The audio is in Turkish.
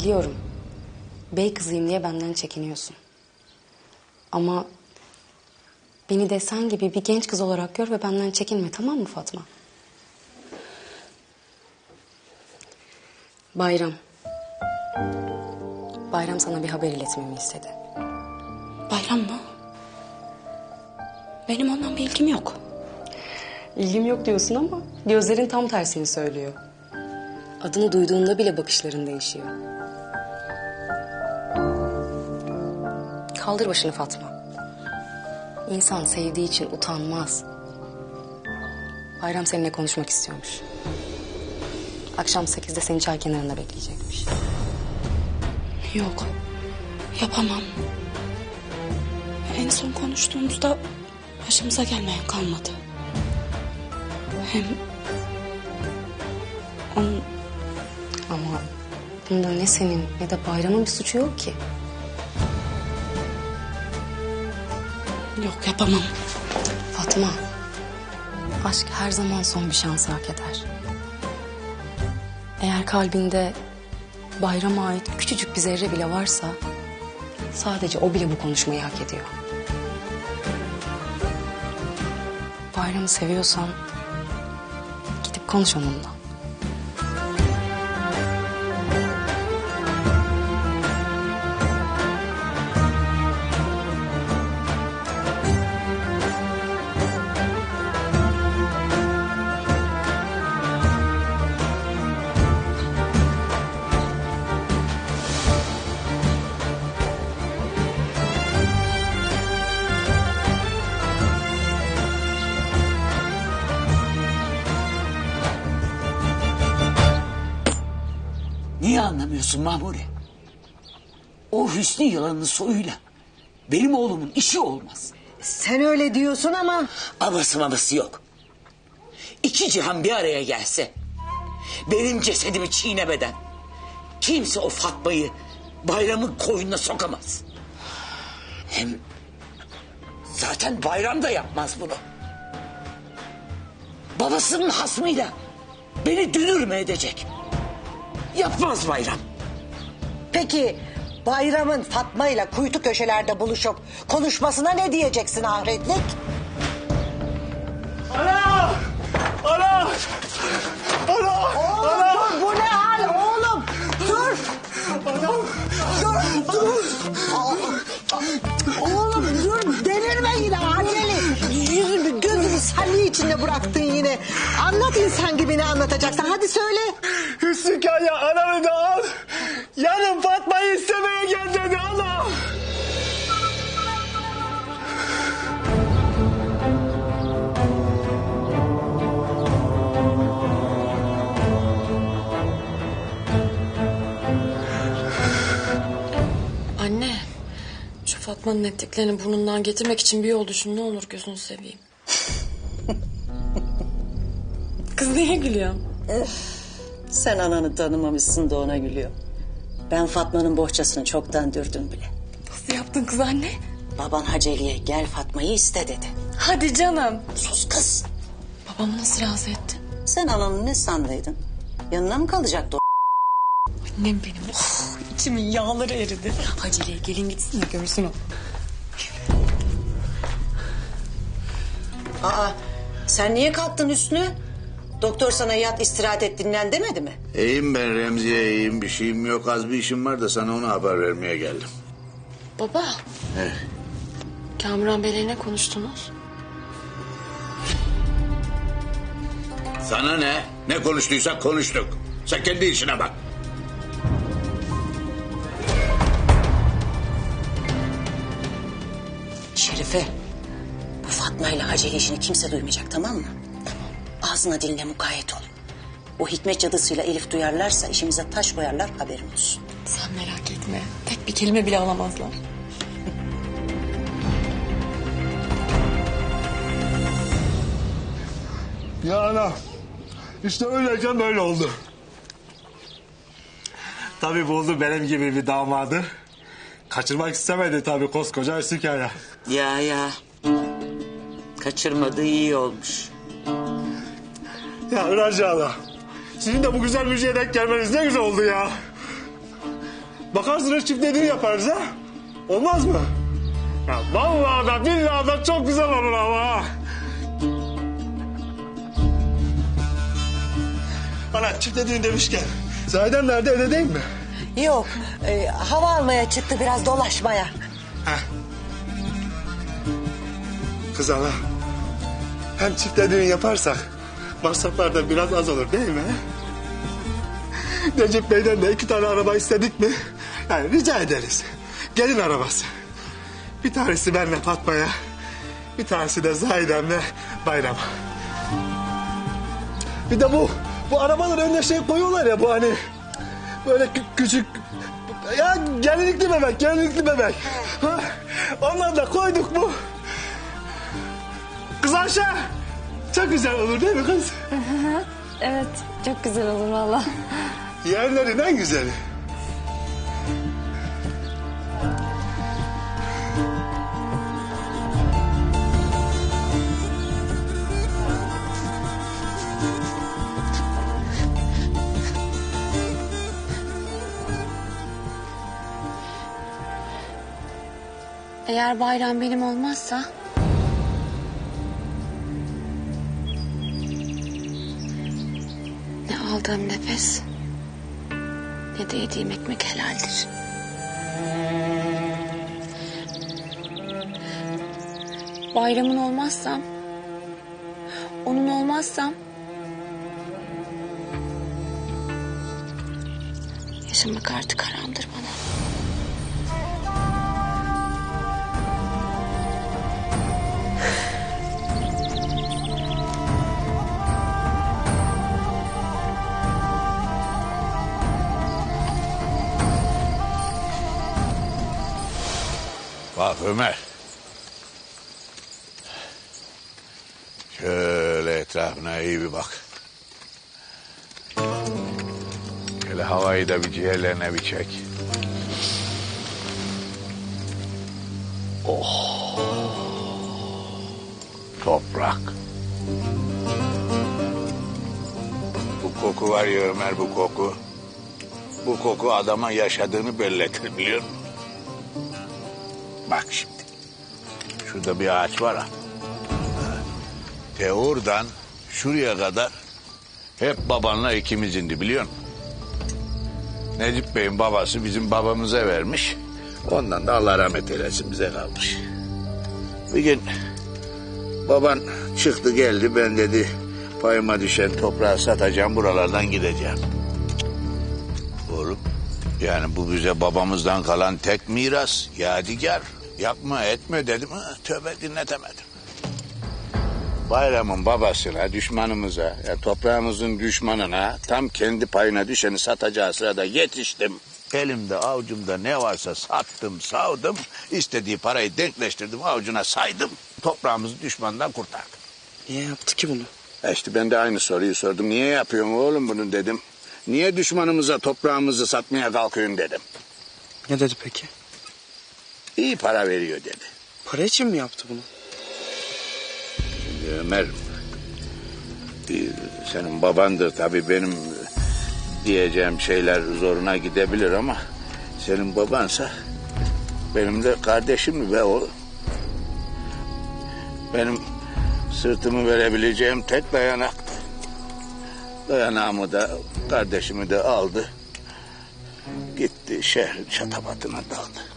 Biliyorum. Bey kızıyım diye benden çekiniyorsun. Ama beni de sen gibi bir genç kız olarak gör ve benden çekinme tamam mı Fatma? Bayram. Bayram sana bir haber iletmemi istedi. Bayram mı? Benim ondan bir ilgim yok. İlgim yok diyorsun ama gözlerin tam tersini söylüyor. Adını duyduğunda bile bakışların değişiyor. Kaldır başını Fatma. İnsan sevdiği için utanmaz. Bayram seninle konuşmak istiyormuş. Akşam sekizde seni çay kenarında bekleyecekmiş. Yok. Yapamam. En son konuştuğumuzda başımıza gelmeyen kalmadı. Hem onun Ama bunda ne senin ne de Bayram'ın bir suçu yok ki. Yok yapamam. Fatma, aşk her zaman son bir şansı hak eder. Eğer kalbinde bayrama ait küçücük bir zerre bile varsa... ...sadece o bile bu konuşmayı hak ediyor. Bayramı seviyorsan gidip konuş onunla. Anlamıyorsun Mahmure? O Hüsnü yılanın soyuyla benim oğlumun işi olmaz. Sen öyle diyorsun ama Abası mabası yok. İki cihan bir araya gelse... ...benim cesedimi çiğnemeden... ...kimse o Fatma'yı bayramın koyununa sokamaz. Hem... ...zaten bayram da yapmaz bunu. Babasının hasmıyla... ...beni dünür mü edecek? Yapmaz bayram. Peki Bayram'ın Fatma ile kuytu köşelerde buluşup konuşmasına ne diyeceksin ahretlik? Ana! Ana! Ana! Oğlum dur bu ne hal oğlum? Dur. Dur dur. Aa, Oğlum dur delirme yine acele. Yüzünü gözünü salli içinde bıraktın yine. Anlat insan gibi ne anlatacaksın hadi söyle. Hüsnü Kaya ananı da al. Yarın Fatma'yı istemeye gel dedi ana. Anne, şu Fatma'nın ettiklerini burnundan getirmek için bir yol düşün ne olur gözünü seveyim. Kız niye gülüyor? Sen ananı tanımamışsın da ona gülüyor. Ben Fatma'nın bohçasını çoktan dürdüm bile. Nasıl yaptın kız anne? Baban Haceli'ye gel Fatma'yı iste dedi. Hadi canım. Sus kız. Babamı nasıl razı ettin? Sen ananı ne sandıydın? Yanına mı kalacaktı o? Annem benim. Oh, içimin yağları eridi. Haceli'ye gelin gitsin de görsün o. Aa, sen niye kalktın Hüsnü? Doktor sana yat istirahat et dinlen demedi mi? İyiyim ben Remziye iyiyim bir şeyim yok az bir işim var da sana onu haber vermeye geldim. Baba, Eh, Kamuran Bey'le ne konuştunuz? sana ne? Ne konuştuysak konuştuk. Sen kendi işine bak. Şerife, bu Fatma ile Haceli işini kimse duymayacak tamam mı? Ağzına diline mukayyet ol. O hikmet cadısıyla Elif duyarlarsa işimize taş koyarlar haberin olsun. Sen merak etme. Tek bir kelime bile alamazlar. Ya ana. İşte öyleyken böyle oldu. Tabii buldu benim gibi bir damadı. Kaçırmak istemedi tabii koskoca Hüsnü Kaya. Ya ya. Kaçırmadığı iyi olmuş. Ya Raci ana. Sizin de bu güzel müziğe denk gelmeniz ne güzel oldu ya. Bakarsınız çift dediğini yaparız ha. Olmaz mı? Ya vallahi da billahi da çok güzel olur ama. Ana çift dediğin demişken. Zahidem nerede öyle değil mi? Yok e, hava almaya çıktı biraz dolaşmaya. Kız ana. Hem çift dediğini yaparsak masraflar da biraz az olur değil mi? Necip Bey'den de iki tane araba istedik mi? Yani rica ederiz. Gelin arabası. Bir tanesi benle Fatma'ya. Bir tanesi de Zahidem'le Bayram'a. Bir de bu, bu arabaların önüne şey koyuyorlar ya bu hani... Böyle kü- küçük... Ya gelinlikli bebek, gelinlikli bebek. Ha, onları da koyduk mu? Kız Ayşe. Çok güzel olur değil mi kız? Evet, çok güzel olur valla. Yerlerin en güzeli. Eğer bayram benim olmazsa... aldığım nefes... Ne de yediğim ekmek helaldir. Bayramın olmazsam... Onun olmazsam... Yaşamak artık haramdır bana. Bak Ömer. Şöyle etrafına iyi bir bak. Şöyle havayı da bir ciğerlerine bir çek. Oh. Toprak. Bu koku var ya Ömer bu koku. Bu koku adama yaşadığını belletir biliyor musun? Bak şimdi. Şurada bir ağaç var ha. Te oradan şuraya kadar hep babanla ikimiz indi biliyor musun? Necip Bey'in babası bizim babamıza vermiş. Ondan da Allah rahmet eylesin bize kalmış. Bir gün baban çıktı geldi ben dedi payıma düşen toprağı satacağım buralardan gideceğim. Oğlum yani bu bize babamızdan kalan tek miras, yadigar. Yapma etme dedim. Tövbe dinletemedim. Bayramın babasına, düşmanımıza, ya toprağımızın düşmanına tam kendi payına düşeni satacağı sırada yetiştim. Elimde avucumda ne varsa sattım, savdım. istediği parayı denkleştirdim, avucuna saydım. Toprağımızı düşmandan kurtardım. Niye yaptı ki bunu? E işte ben de aynı soruyu sordum. Niye yapıyorsun oğlum bunu dedim. Niye düşmanımıza toprağımızı satmaya kalkıyorsun dedim. Ne dedi peki? İyi para veriyor dedi. Para için mi yaptı bunu? Şimdi Ömer e, senin babandır tabii benim diyeceğim şeyler zoruna gidebilir ama senin babansa benim de kardeşim ve o benim sırtımı verebileceğim tek dayanaktı. Dayanağımı da kardeşimi de aldı. Gitti şehrin çatabatına daldı.